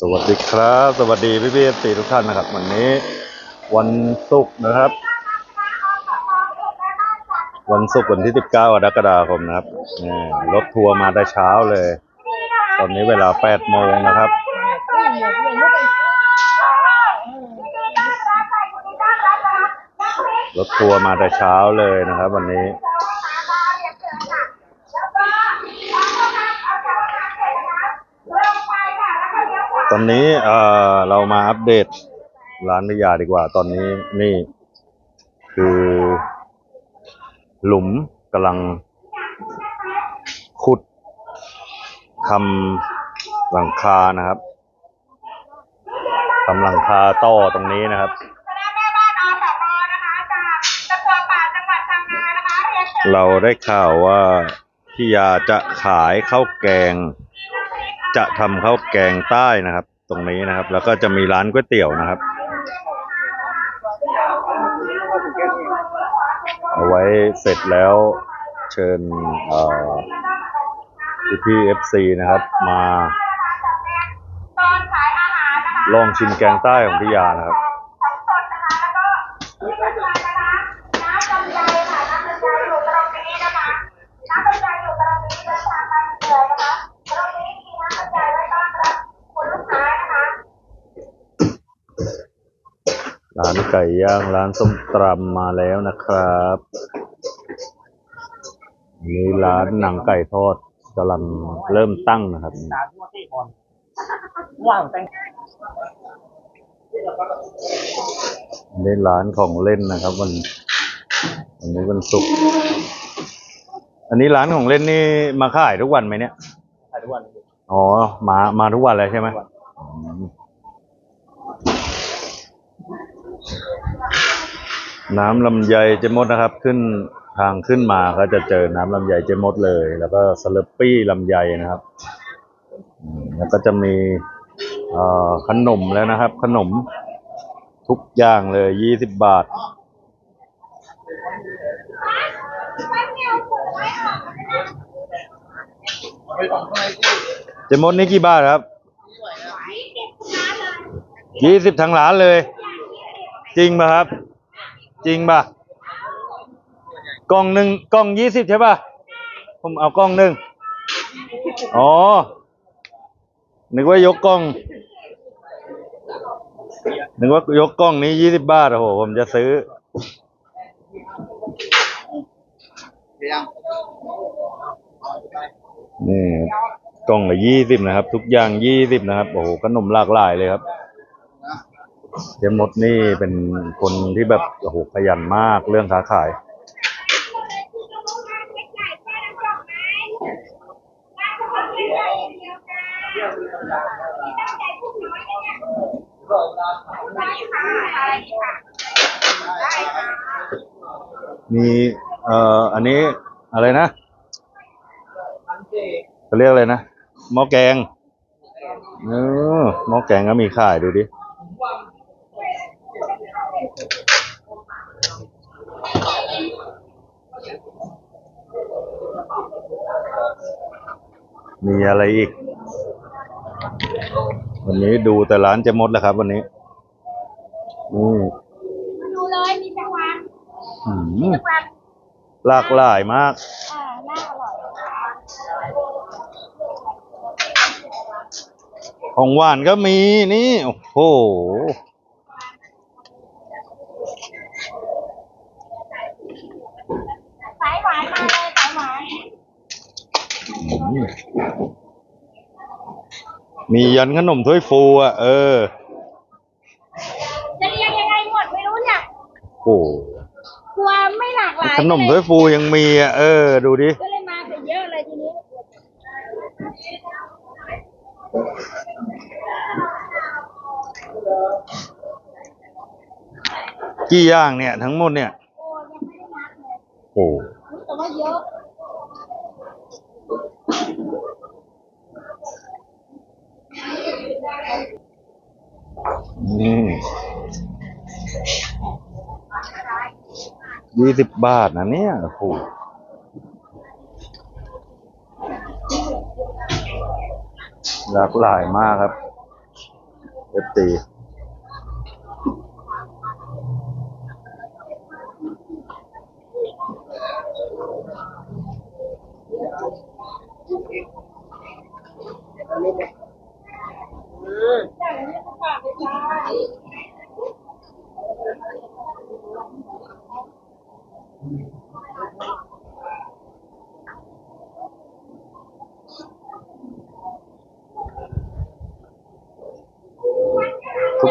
สวัสดีครับ สวัสดีพี่พี่สี่ทุกท่านนะครับ วันนี้ วันศุกร์นะครับ วันศุกร์วันที่ 19กรกฎาคมนะครับรถทัวร์มาแต่เช้าเลย ตอนนี้เวลา8โมงนะครับรถทัวร์มาแต่เช้าเลยนะครับ วันนี้ อนนี้เออเรามาอัปเดตร้านพิยาดีกว่า ตอนนี้นี่ คือ หลุมกำลัง ขุดทำหลังคานะครับทำหลังคาต่อตรงนี้นะครับ เรียนเชิญเราได้ข่าวว่าพี่ยาจะขายข้าวแกง จะทำข้าวแกงใต้นะครับ ตรงนี้นะครับ แล้วก็จะมีร้านก๋วยเตี๋ยวนะครับ เอาไว้เสร็จแล้วเชิญพี่พี่เอฟซีนะครับ มา ลองชิมแกงใต้ของพี่ยานะครับ ของสดนะคะแล้วก็ที่สำคัญนะคะน้ำลำไยค่ะน้ำลำไยอยู่ตรงนี้นะคะน้ำลำไยอยู่ตรงนี้เดินทางมาเหนื่อยนะคะตรงนี้มีน้ำลำไยไว้ต้อนรับคุณลูกค้านะคะ ร้านไก่ย่างร้านส้มตำมาแล้วนะครับนี่ร้านหนังไก่ทอดกำลังเริ่มตั้งนะครับสามหัวสี่คนว่างแต่งนี่ร้านของเล่นนะครับวันวันนี้วันศุกร์อันนี้ร้านของเล่นนี่มาขายทุกวันไหมเนี่ยถ่ายทุกวันอ๋อมามาทุกวันเลยใช่ไหมอืม น้ำลำไยเจมดนะครับ ขึ้นทางขึ้นมาก็จะเจอน้ำลำไยเจมดเลย แล้วก็สลับปี้ลำไยนะครับแล้วก็จะมีขนมแล้วนะครับ ขนมทุกอย่างเลยยี่สิบบาท เจมดนี่กี่บาทครับยี่สิบทั้งร้านเลย จริงป่ะครับ จริงป่ะกล่องหนึ่งกล่องยี่สิบใช่ป่ะผมเอากล่องหนึ่งอ๋อ นึกว่ายกกล่อง นึกว่ายกกล้องนี้ยี่สิบบาทโอ้โห ผมจะซื้อนี่กล่องละยี่สิบนะครับ ทุกอย่างยี่สิบนะครับ โอ้โหขนมหลากหลายเลยครับ เจมดนี่เป็นคนที่แบบโอ้โหขยันมากเรื่องค้าขาย มีเอ่ออันนี้อะไรนะเขาเรียกอะไรนะหม้อแกงเออหม้อแกงก็มีขายดูดิ มีอะไรอีก วันนี้ดูแต่ร้านเจะมดแล้วครับ วันนี้นี่ดูเลยมีจังหวะอืมจังหวะหลากหลายมาก อ่าน่าอร่อยของหวานก็มีนี่ โอ้โห สายหวานมาเลยสายหวาน อื มมียันขนมถ้วยฟูอะ เออ จะเรียงยังไงหมดไม่รู้เนี่ยโอ้โหกลัวไม่หลากหลายขนมถ้วยฟูยังมีอะ เออ ดูดิ ก็เลยมากันเยอะเลยทีนี้ กี่อย่างเนี่ย ทั้งหมดเนี่ย โอ้ยังไม่ได้นับเลยโอ้แต่ว่าเยอะ นี่ยี่สิบบาทนะเนี่ยโอ้โหหลากหลายมากครับเอฟตี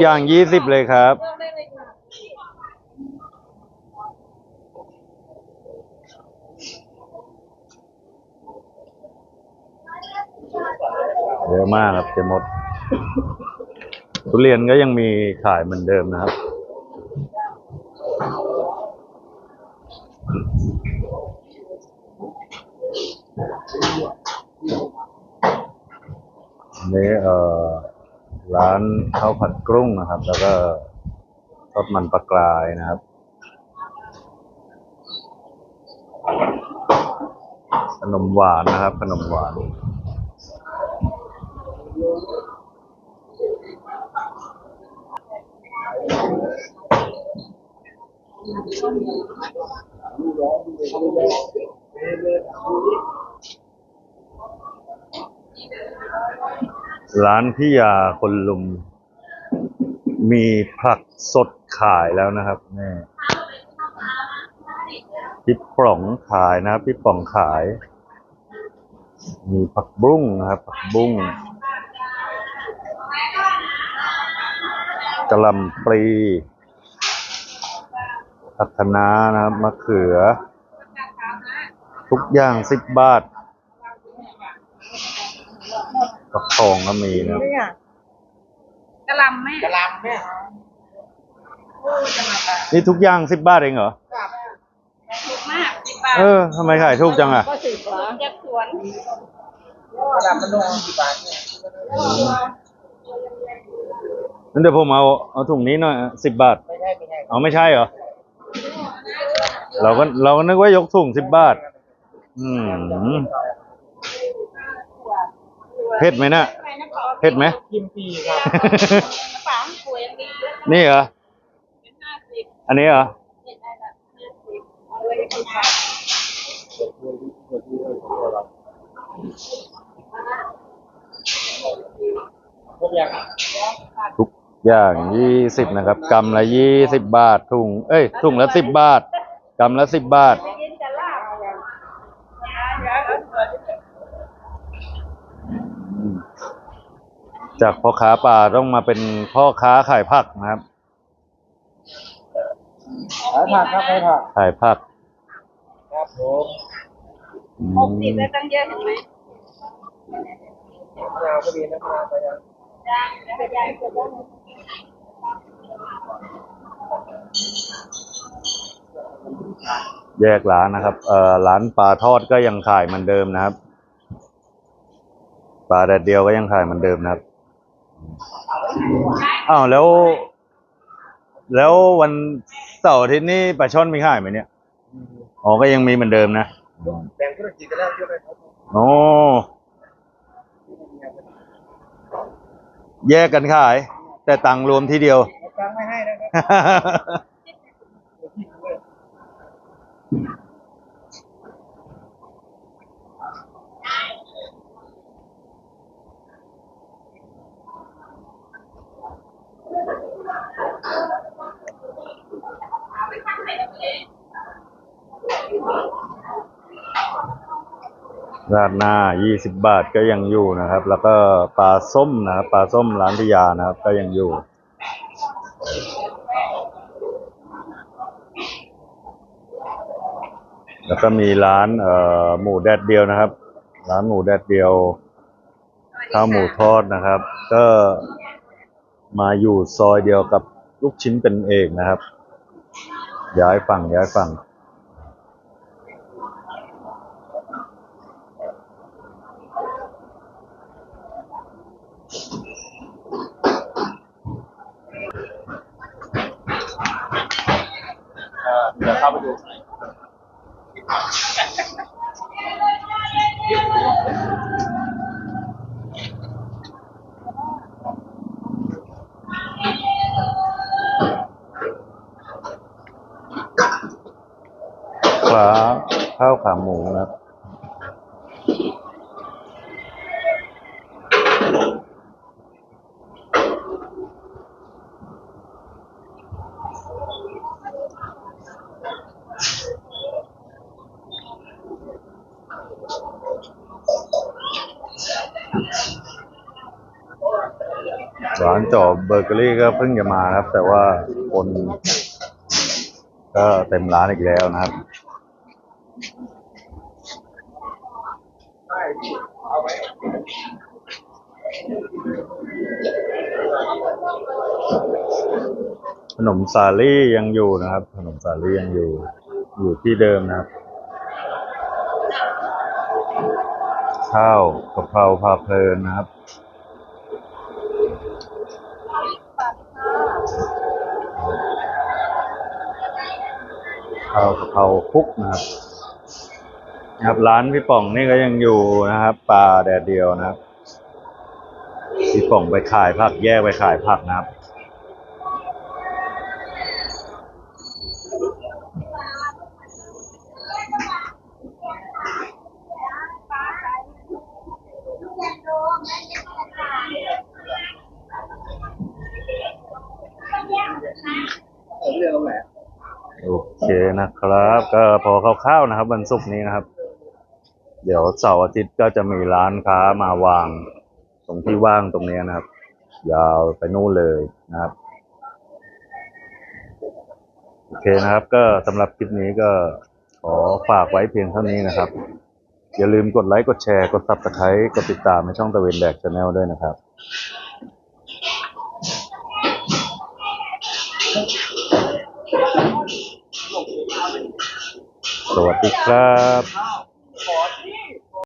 อย่างยี่สิบเลยครับ เยอะมากครับเจมด ทุเรียนก็ยังมีขายเหมือนเดิมนะครับ นี่เอ่อ ร้านข้าวผัด กรุ้งนะครับ แล้วก็ทอดมันปลากรายนะครับ ขนมหวานนะครับ ขนมหวานร้านพี่ยาคนลุม มีผักสดขายแล้วนะครับนี่พี่ป๋องขายนะพี่ป๋องขาย มีผักบุ้งนะครับผักบุ้งกะหล่ำปลีผักคะน้านะครับมะเขือ ทุกอย่างสิบบาทผักทองก็มีนะครับะหลำแม่กระลำเนี่ยนี่ทุกอย่างสิบบาทเองเหรอถูกมากสิบบาทเออทำไมขายถูกจังอะ ก็สิบบาทจากสวนกระลำมันลงกี่บาทเนี่ยงั้นเดี๋ยวผมเอาเอาถุงนี้หน่อยสิบบาท ไม่ใช่ไม่ใช่เอาไม่ใช่เหรอ เราก็เราก็นึกว่ายกถุงสิบบาท อืมเผ็ดไหมน่ะไปน้ำ เปล่าเผ็ดไหม กิมปีครับน้ำเปล่าป่วยยังดีเยอะนี่เหรอเป็นห้าสิบอันนี้เหรอ เจ็ดได้ละห้าสิบเอาเลยคุณค่ะพวกอย่างทุกอย่างยี่สิบนะครับกำละยี่สิบบาทถุง เอ้ยถุงละสิบบาทกำละสิบบาทกินแต่ลาบยาเอาเปิด จากพ่อค้าป่าต้องมาเป็นพ่อค้าขายผักนะครับ ขายผักครับขายผักขายผักครับผมอืหกสิบมได้ตั้งเยอะเห็นไหมมะนาวก็มีนะมะนาวไปยังยางแล้วก็ยางเกิดแล้วแยกร้านนะครับ เอ่อร้านปลาทอดก็ยังขายเหมือนเดิมนะครับ ปลาแดดเดียวก็ยังขายเหมือนเดิมนะครับ อ้าวแล้ว แล้ววันเสาร์อาทิตย์นี้ปลาช่อนมีขายไหมเนี่ยอ๋อก็ยังมีเหมือนเดิมนะแบ่งธุรกิจกันแล้วเยอะเลยครับโอ้แยกกันขาย แต่ตังค์รวมทีเดียวเอาตังค์ไม่ให้นะครับ ราดหน้า 20 บาทก็ยังอยู่นะครับ แล้วก็ปลาส้มนะครับปลาส้มร้านพิยานะครับ ก็ยังอยู่ แล้วก็มีร้านเอ่อหมูแดดเดียวนะครับ ร้านหมูแดดเดียวข้าวหมูทอดนะครับ ก็มาอยู่ซอยเดียวกับลูกชิ้นเป็นเอกนะครับ ย้ายฝั่งย้ายฝั่ง เออเดี๋ยวเข้าไปดู ข้าวขาหมูนะครับร้านจอบเบเกอรี่ก็เพิ่งจะมาครับ แต่ว่าคนก็เต็มร้านอีกแล้วนะครับ ขนมสาลี่ยังอยู่นะครับ ขนมสาลี่ยังอยู่ อยู่ที่เดิมนะครับ ข้าวกะเพราพาเพลินนะครับข้าวกะเพราคลุกนะครับ นะครับ ร้านพี่ป่องนี่ก็ยังอยู่นะครับปลาแดดเดียวนะครับพี่ป่องไปขายผักแยกไปขายผักนะครับเรื่องอะไรโอเคนะครับ ก็พอคร่าวๆนะครับ วันศุกร์นี้นะครับ เดี๋ยวเสาร์อาทิตย์ก็จะมีร้านค้ามาวาง ตรงที่ว่างตรงนี้นะครับ ยาวไปนู่นเลยนะครับ โอเคนะครับ ก็สำหรับคลิปนี้ก็ขอฝากไว้เพียงเท่านี้นะครับ อย่าลืมกดไลค์ กดแชร์ กด subscribe กดติดตามในช่องตะเวนแดกชาแนลด้วยนะครับสวัสดีครับ